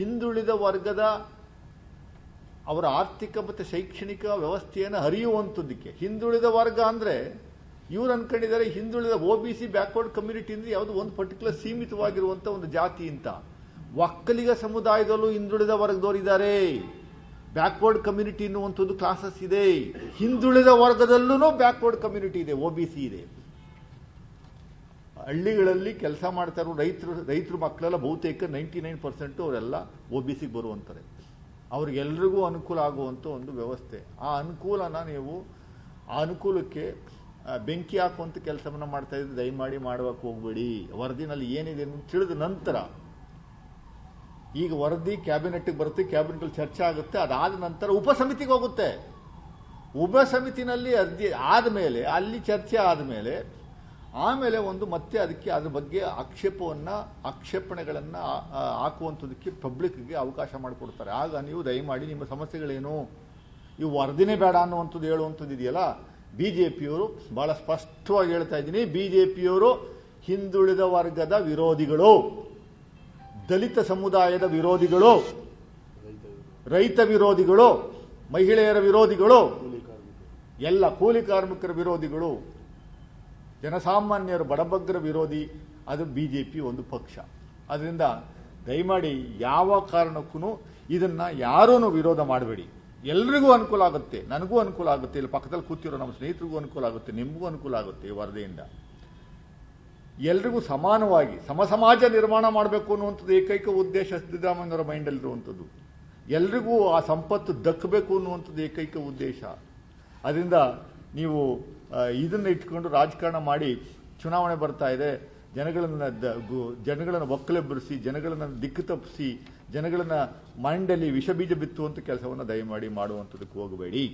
ಹಿಂದುಳಿದ ವರ್ಗದ ಅವರ ಆರ್ಥಿಕ ಮತ್ತು ಶೈಕ್ಷಣಿಕ ವ್ಯವಸ್ಥೆಯನ್ನು ಅರಿಯುವಂಥದ್ದಕ್ಕೆ ಹಿಂದುಳಿದ ವರ್ಗ ಅಂದ್ರೆ ಇವ್ರು ಅನ್ಕೊಂಡಿದ್ದಾರೆ ಹಿಂದುಳಿದ O B C backward community ಅಂದ್ರೆ ಯಾವುದು ಒಂದು ಪರ್ಟಿಕ್ಯುಲರ್ ಸೀಮಿತವಾಗಿರುವಂತ ಒಂದು ಜಾತಿ ಅಂತ. ಒಕ್ಕಲಿಗ ಸಮುದಾಯದಲ್ಲೂ ಹಿಂದುಳಿದ ವರ್ಗದವರಿದ್ದಾರೆ ಬ್ಯಾಕ್ವರ್ಡ್ ಕಮ್ಯುನಿಟಿ ಅನ್ನುವಂಥದ್ದು ಕ್ಲಾಸಸ್ ಇದೆ. ಹಿಂದುಳಿದ ವರ್ಗದಲ್ಲೂ ಬ್ಯಾಕ್ವರ್ಡ್ ಕಮ್ಯುನಿಟಿ ಇದೆ, ಒ ಇದೆ. ಹಳ್ಳಿಗಳಲ್ಲಿ ಕೆಲಸ ಮಾಡ್ತಾ ಇರೋ ರೈತರು, ರೈತರ ಮಕ್ಕಳೆಲ್ಲ ಬಹುತೇಕ ನೈಂಟಿ ನೈನ್ ಪರ್ಸೆಂಟ್ ಅವರೆಲ್ಲ ಒ ಬಿ ಸಿಗೆ ಬರುವಂತಾರೆ. ಅವ್ರಿಗೆಲ್ರಿಗೂ ಅನುಕೂಲ ಆಗುವಂಥ ಒಂದು ವ್ಯವಸ್ಥೆ. ಆ ಅನುಕೂಲನ ನೀವು, ಆ ಅನುಕೂಲಕ್ಕೆ ಬೆಂಕಿ ಹಾಕುವಂಥ ಕೆಲಸವನ್ನು ಮಾಡ್ತಾ ಇದ್ರೆ ದಯಮಾಡಿ ಮಾಡುವಕ್ಕೆ ಹೋಗ್ಬೇಡಿ. ವರದಿನಲ್ಲಿ ಏನಿದೆ ಅಂತ ತಿಳಿದ ನಂತರ, ಈಗ ವರದಿ ಕ್ಯಾಬಿನೆಟ್ಗೆ ಬರುತ್ತೆ ಕ್ಯಾಬಿನೆಟ್ ಚರ್ಚೆ ಆಗುತ್ತೆ, ಅದಾದ ನಂತರ ಉಪಸಮಿತಿಗೆ ಹೋಗುತ್ತೆ. ಉಪಸಮಿತಿನಲ್ಲಿ ಅರ್ಜಿ ಆದಮೇಲೆ, ಅಲ್ಲಿ ಚರ್ಚೆ ಆದಮೇಲೆ ಆಮೇಲೆ ಒಂದು ಮತ್ತೆ ಅದಕ್ಕೆ ಅದ್ರ ಬಗ್ಗೆ ಆಕ್ಷೇಪವನ್ನ, ಆಕ್ಷೇಪಣೆಗಳನ್ನ ಹಾಕುವಂಥದಕ್ಕೆ ಪಬ್ಲಿಕ್ಗೆ ಅವಕಾಶ ಮಾಡಿಕೊಡ್ತಾರೆ. ಆಗ ನೀವು ದಯಮಾಡಿ ನಿಮ್ಮ ಸಮಸ್ಯೆಗಳೇನು? ಇವು ವರದಿನೇ ಬೇಡ ಅನ್ನುವಂಥದ್ದು ಹೇಳುವಂಥದ್ದು ಇದೆಯಲ್ಲ? ಬಿ ಜೆ ಪಿಯವರು ಬಹಳ ಸ್ಪಷ್ಟವಾಗಿ ಹೇಳ್ತಾ ಇದ್ದೀನಿ ಬಿ ಜೆ ಪಿಯವರು ಹಿಂದುಳಿದ ವರ್ಗದ ವಿರೋಧಿಗಳು, ದಲಿತ ಸಮುದಾಯದ ವಿರೋಧಿಗಳು, ರೈತ ವಿರೋಧಿಗಳು, ಮಹಿಳೆಯರ ವಿರೋಧಿಗಳು, ಎಲ್ಲ ಕೂಲಿ ಕಾರ್ಮಿಕರ ವಿರೋಧಿಗಳು. ಜನಸಾಮಾನ್ಯರ ಬಡಬಗ್ಗರ ವಿರೋಧಿ, ಅದು ಬಿ ಜೆ ಪಿ ಒಂದು ಪಕ್ಷ. ಅದರಿಂದ ದಯಮಾಡಿ ಯಾವ ಕಾರಣಕ್ಕೂ ಇದನ್ನು ಯಾರೂ ವಿರೋಧ ಮಾಡಬೇಡಿ. ಎಲ್ರಿಗೂ ಅನುಕೂಲ ಆಗುತ್ತೆ, ನನಗೂ ಅನುಕೂಲ ಆಗುತ್ತೆ, ಇಲ್ಲಿ ಪಕ್ಕದಲ್ಲಿ ಕೂತಿರೋ ನಮ್ಮ ಸ್ನೇಹಿತರಿಗೂ ಅನುಕೂಲ ಆಗುತ್ತೆ, ನಿಮಗೂ ಅನುಕೂಲ ಆಗುತ್ತೆ ಈ ವರದಿಯಿಂದ. ಎಲ್ರಿಗೂ ಸಮಾನವಾಗಿ ಸಮ ಸಮಾಜ ನಿರ್ಮಾಣ ಮಾಡಬೇಕು ಅನ್ನುವಂಥದ್ದು ಏಕೈಕ ಉದ್ದೇಶ ಸಿದ್ದರಾಮಯ್ಯವರ ಮೈಂಡಲ್ಲಿರುವಂಥದ್ದು. ಎಲ್ರಿಗೂ ಆ ಸಂಪತ್ತು ದಕ್ಕಬೇಕು ಅನ್ನುವಂಥದ್ದು ಏಕೈಕ ಉದ್ದೇಶ. ಅದರಿಂದ ನೀವು ಇದನ್ನ ಇಟ್ಕೊಂಡು ರಾಜಕಾರಣ ಮಾಡಿ ಚುನಾವಣೆ ಬರ್ತಾ ಇದೆ. ಜನಗಳನ್ನು ಜನಗಳನ್ನ ಒಕ್ಕಲೆಬ್ಬರಿಸಿ, ಜನಗಳನ್ನು ದಿಕ್ಕು ತಪ್ಪಿಸಿ, ಜನಗಳನ್ನು ಮೈಂಡಲ್ಲಿ ವಿಷಬೀಜ ಬಿತ್ತುವಂಥ ಕೆಲಸವನ್ನು ದಯಮಾಡಿ ಮಾಡುವಂಥದ್ದಕ್ಕೆ ಹೋಗಬೇಡಿ.